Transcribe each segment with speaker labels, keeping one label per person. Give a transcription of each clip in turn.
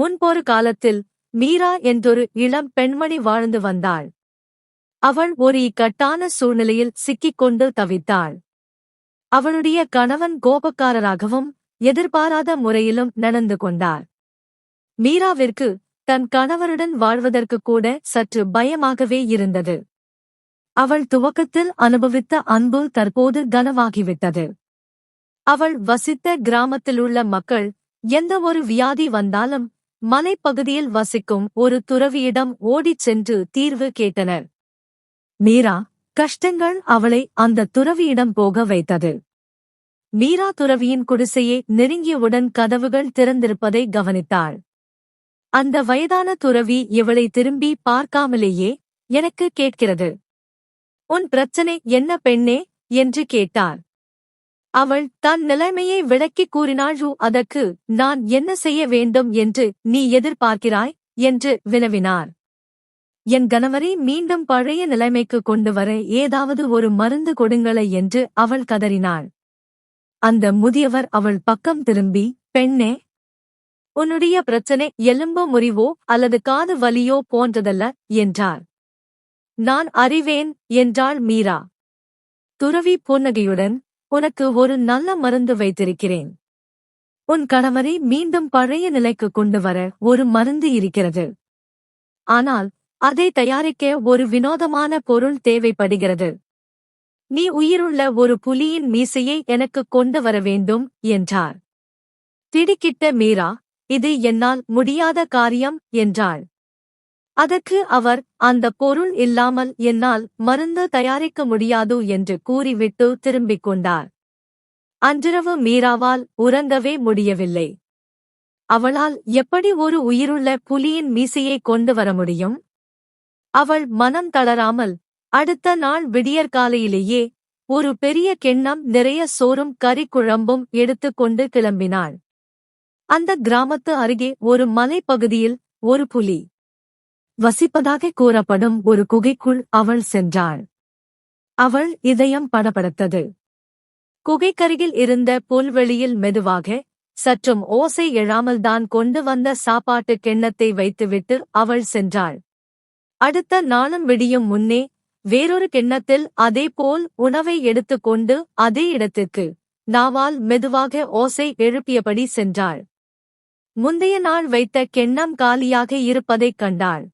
Speaker 1: முன்பொரு காலத்தில் மீரா என்றொரு இளம் பெண்மணி வாழ்ந்து வந்தாள். அவள் ஒரு இக்கட்டான சூழ்நிலையில் சிக்கிக்கொண்டு தவித்தாள். அவளுடைய கணவன் கோபக்காரராகவும் எதிர்பாராத முறையிலும் நடந்து கொண்டார். மீராவிற்கு தன் கணவருடன் வாழ்வதற்கு கூட சற்று பயமாகவே இருந்தது. அவள் துவக்கத்தில் அனுபவித்த அன்பு தற்போது கனவாகிவிட்டது அவள் வசித்த கிராமத்திலுள்ள மக்கள் எந்த ஒரு வியாதி வந்தாலும் மலைப்பகுதியில் வசிக்கும் ஒரு துறவியிடம் ஓடிச் சென்று தீர்வு கேட்டனர். மீரா கஷ்டங்கள் அவளை அந்த துறவியிடம் போக வைத்தது. மீரா துறவியின் குடிசையை நெருங்கியவுடன் கதவுகள் திறந்திருப்பதை கவனித்தாள். அந்த வயதான துறவி இவளை திரும்பி பார்க்காமலேயே எனக்கு கேட்கிறது. உன் பிரச்சனை என்ன பெண்ணே? என்று கேட்டார். அவள் தன் நிலைமையை விளக்கிக் கூறினாள் அதற்கு நான் என்ன செய்ய வேண்டும் என்று நீ எதிர்பார்க்கிறாய்? என்று வினவினார். என் கணவரை மீண்டும் பழைய நிலைமைக்கு கொண்டு வர ஏதாவது ஒரு மருந்து கொடுங்களை என்று அவள் கதறினாள். அந்த முதியவர் அவள் பக்கம் திரும்பி பெண்ணே உன்னுடைய பிரச்சனை எலும்பு முறிவோ அல்லது காது வலியோ போன்றதல்ல என்றார். நான் அறிவேன் என்றாள் மீரா. துறவி புன்னகையுடன் உனக்கு ஒரு நல்ல மருந்து வைத்திருக்கிறேன். உன் கணவரை மீண்டும் பழைய நிலைக்கு கொண்டு வர ஒரு மருந்து இருக்கிறது. ஆனால் அதை தயாரிக்க ஒரு வினோதமான பொருள் தேவைப்படுகிறது. நீ உயிருள்ள ஒரு புலியின் மீசையை எனக்கு கொண்டு வர வேண்டும் என்றார் திடுக்கிட்ட மீரா இது என்னால் முடியாத காரியம் என்றாள். அதற்கு அவர் அந்த பொருள் இல்லாமல் என்னால் மருந்து தயாரிக்க முடியாது என்று கூறிவிட்டு திரும்பிக் கொண்டார். அன்றிரவு மீராவால் உறங்கவே முடியவில்லை. அவளால் எப்படி ஒரு உயிருள்ள புலியின் மீசையை கொண்டு வர முடியும்? அவள் மனம் தளராமல் அடுத்த நாள் விடியற்காலையிலேயே ஒரு பெரிய கிண்ணம் நிறைய சோறும் கறிக்குழம்பும் எடுத்துக்கொண்டு கிளம்பினாள். அந்த கிராமத்து அருகே ஒரு மலைப்பகுதியில் ஒரு புலி. வசிப்பதாக கூறப்படும் ஒரு குகைக்குள் அவள் சென்றாள். அவள் இதயம் படபடத்தது. குகைக்கருகில் இருந்த புல்வெளியில் மெதுவாக சற்றும் ஓசை எழாமல்தான் கொண்டு வந்த சாப்பாட்டு கிண்ணத்தை வைத்துவிட்டு அவள் சென்றாள். அடுத்த நாளும் விடியும் முன்னே வேறொரு கிண்ணத்தில் அதேபோல் உணவை எடுத்துக்கொண்டு அதே இடத்துக்கு நாவால் மெதுவாக ஓசை எழுப்பியபடி சென்றாள். முந்தைய நாள் வைத்த கிண்ணம் காலியாக இருப்பதைக் கண்டாள்.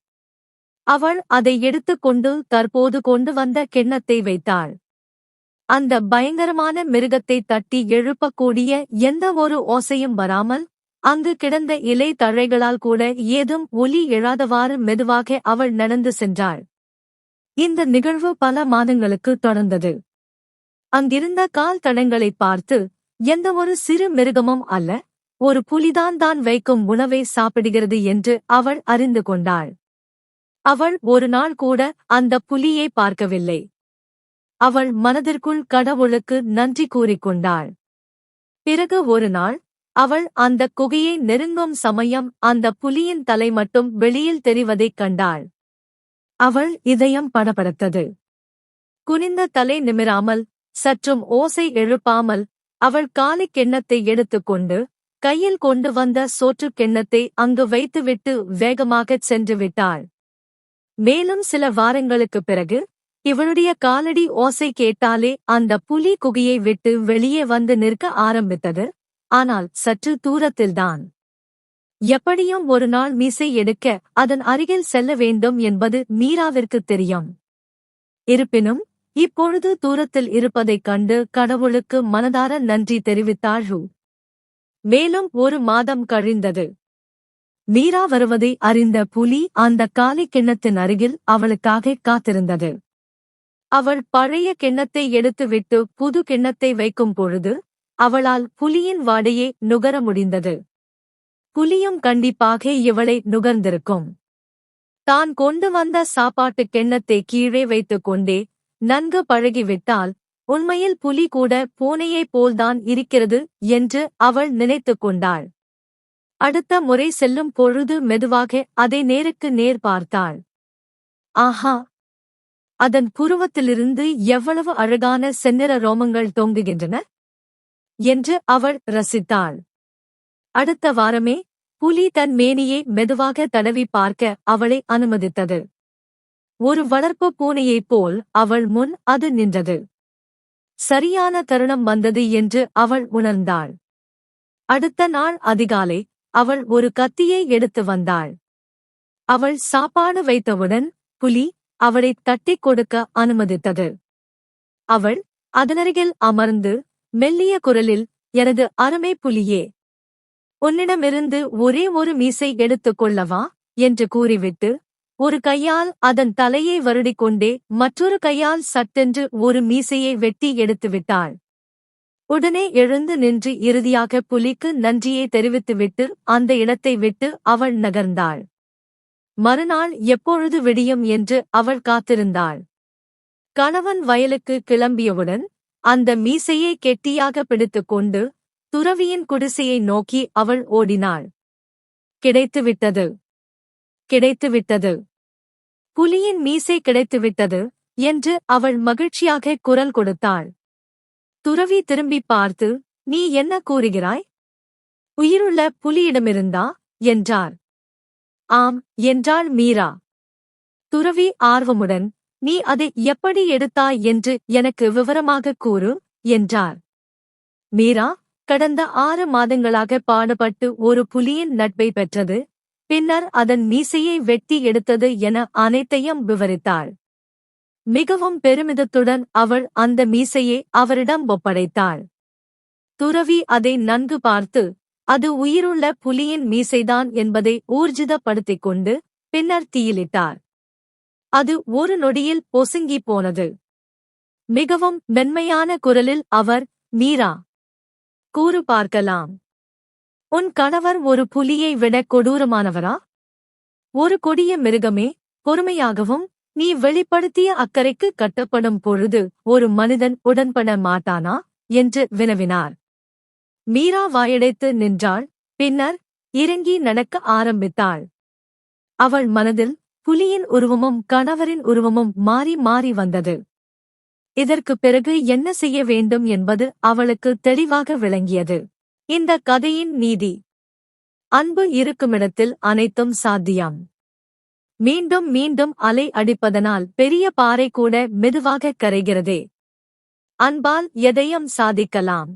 Speaker 1: அவள் அதை எடுத்துக்கொண்டு தற்போது கொண்டு வந்த கிண்ணத்தை வைத்தாள். அந்த பயங்கரமான மிருகத்தை தட்டி எழுப்பக்கூடிய எந்த ஒரு ஓசையும் வராமல் அங்கு கிடந்த இலை தழைகளால் கூட ஏதும் ஒலி எழாதவாறு மெதுவாக அவள் நடந்து சென்றாள். இந்த நிகழ்வு பல மாதங்களுக்கு தொடர்ந்தது. அங்கிருந்த கால் தடங்களை பார்த்து எந்த ஒரு சிறு மிருகமும் அல்ல ஒரு புலிதான் தான் வைக்கும் உணவை சாப்பிடுகிறது என்று அவள் அறிந்து கொண்டாள். அவள் ஒரு நாள் கூட அந்த புலியை பார்க்கவில்லை. அவள் மனதிற்குள் கடவுளுக்கு நன்றி கூறிக்கொண்டாள். பிறகு ஒரு நாள் அவள் அந்த குகையை நெருங்கும் சமயம் அந்த புலியின் தலை மட்டும் வெளியில் தெரிவதைக் கண்டாள். அவள் இதயம் படபடத்தது. குனிந்த தலை நிமிராமல் சற்றும் ஓசை எழுப்பாமல் அவள் காலிக் கிண்ணத்தை எடுத்துக்கொண்டு கையில் கொண்டு வந்த சோற்றுக் கிண்ணத்தை அங்கு வைத்துவிட்டு வேகமாகச் சென்று விட்டாள். மேலும் சில வாரங்களுக்குப் பிறகு இவளுடைய காலடி ஓசை கேட்டாலே அந்த புலி குகையை விட்டு வெளியே வந்து நிற்க ஆரம்பித்தது. ஆனால் சற்று தூரத்தில்தான். எப்படியும் ஒரு நாள் மீசை எடுக்க அதன் அருகில் செல்ல வேண்டும் என்பது மீராவிற்கு தெரியும். இருப்பினும் இப்பொழுது தூரத்தில் இருப்பதைக் கண்டு கடவுளுக்கு மனதார நன்றி தெரிவித்தாள் மேலும் ஒரு மாதம் கழிந்தது. மீரா வருவதை அறிந்த புலி அந்த காலி கிண்ணத்தின் அருகில் அவளுக்காக காத்திருந்தது. அவள் பழைய கிண்ணத்தை எடுத்துவிட்டு புது கிண்ணத்தை வைக்கும் பொழுது அவளால் புலியின் வாடையே நுகர முடிந்தது. புலியும் கண்டிப்பாக இவளை நுகர்ந்திருக்கும். தான் கொண்டு வந்த சாப்பாட்டு கிண்ணத்தை கீழே வைத்துக் கொண்டே நன்கு பழகிவிட்டால் உண்மையில் புலி கூட பூனையைப் போல்தான் இருக்கிறது என்று அவள் நினைத்துக் கொண்டாள். அடுத்த முறை செல்லும் பொழுது மெதுவாக அதை நேருக்கு நேர் பார்த்தாள். ஆஹா! அதன் புருவத்திலிருந்து எவ்வளவு அழகான செந்நிற ரோமங்கள் தொங்குகின்றன? என்று அவள் ரசித்தாள். அடுத்த வாரமே புலி தன் மேனியை மெதுவாக தடவி பார்க்க அவளை அனுமதித்தது. ஒரு வளர்ப்பு பூனையைப் போல் அவள் முன் அது நின்றது. சரியான தருணம் வந்தது என்று அவள் உணர்ந்தாள். அடுத்த நாள் அதிகாலை அவள் ஒரு கத்தியை எடுத்து வந்தாள். அவள் சாப்பாடு வைத்தவுடன் புலி அவளை தட்டிக் கொடுக்க அனுமதித்தது. அவள் அதனருகில் அமர்ந்து மெல்லிய குரலில் எனது அருமை புலியே உன்னிடமிருந்து ஒரே ஒரு மீசை எடுத்துக் கொள்ளவா? என்று கூறிவிட்டு ஒரு கையால் அதன் தலையை வருடிக் கொண்டே மற்றொரு கையால் சட்டென்று ஒரு மீசையை வெட்டி எடுத்துவிட்டாள். உடனே எழுந்து நின்று இறுதியாக புலிக்கு நன்றியை தெரிவித்துவிட்டு அந்த இடத்தை விட்டு அவள் நகர்ந்தாள். மறுநாள் எப்பொழுது விடியும் என்று அவள் காத்திருந்தாள். கணவன் வயலுக்கு கிளம்பியவுடன் அந்த மீசையை கெட்டியாக பிடித்துக்கொண்டு துறவியின் குடிசையை நோக்கி அவள் ஓடினாள். கிடைத்துவிட்டது. கிடைத்துவிட்டது. புலியின் மீசை கிடைத்துவிட்டது என்று அவள் மகிழ்ச்சியாக குரல் கொடுத்தாள். துறவி திரும்பி பார்த்து நீ என்ன கூறுகிறாய்? உயிருள்ள புலியிடமிருந்தா? என்றார். ஆம் என்றாள் மீரா. துறவி ஆர்வமுடன் நீ அதை எப்படி எடுத்தாய் என்று எனக்கு விவரமாக கூறு என்றார். மீரா கடந்த ஆறு மாதங்களாக பாடுபட்டு ஒரு புலியின் நட்பை பெற்றது பின்னர் அதன் மீசையை வெட்டி எடுத்தது என அனைத்தையும் விவரித்தாள். மிகவும் பெருமிதத்துடன் அவள் அந்த மீசையை அவரிடம் ஒப்படைத்தாள். துறவி அதை நன்கு பார்த்து அது உயிருள்ள புலியின் மீசைதான் என்பதை ஊர்ஜிதப்படுத்திக் கொண்டு பின்னர் தீயிலிட்டார். அது ஒரு நொடியில் பொசுங்கி போனது. மிகவும் மென்மையான குரலில் அவர் மீரா கூறு பார்க்கலாம். உன் கணவர் ஒரு புலியை விட கொடூரமானவரா? ஒரு கொடிய மிருகமே பொறுமையாகவும் நீ வெளிப்படுத்திய அக்கறைக்கு கட்டப்படும் பொழுது ஒரு மனிதன் உடன்பட மாட்டானா? என்று வினவினார். மீரா வாயடைத்து நின்றாள். பின்னர் இறங்கி நடக்க ஆரம்பித்தாள். அவள் மனதில் புலியின் உருவமும் கணவரின் உருவமும் மாறி மாறி வந்தது. இதற்குப் பிறகு என்ன செய்ய வேண்டும் என்பது அவளுக்கு தெளிவாக விளங்கியது. இந்த கதையின் நீதி. அன்பு இருக்குமிடத்தில் அனைத்தும் சாத்தியம். மீண்டும் மீண்டும் அலை அடிப்பதனால் பெரிய பாறை கூட மெதுவாக கரைகிறதே. அன்பால் எதையும் சாதிக்கலாம்.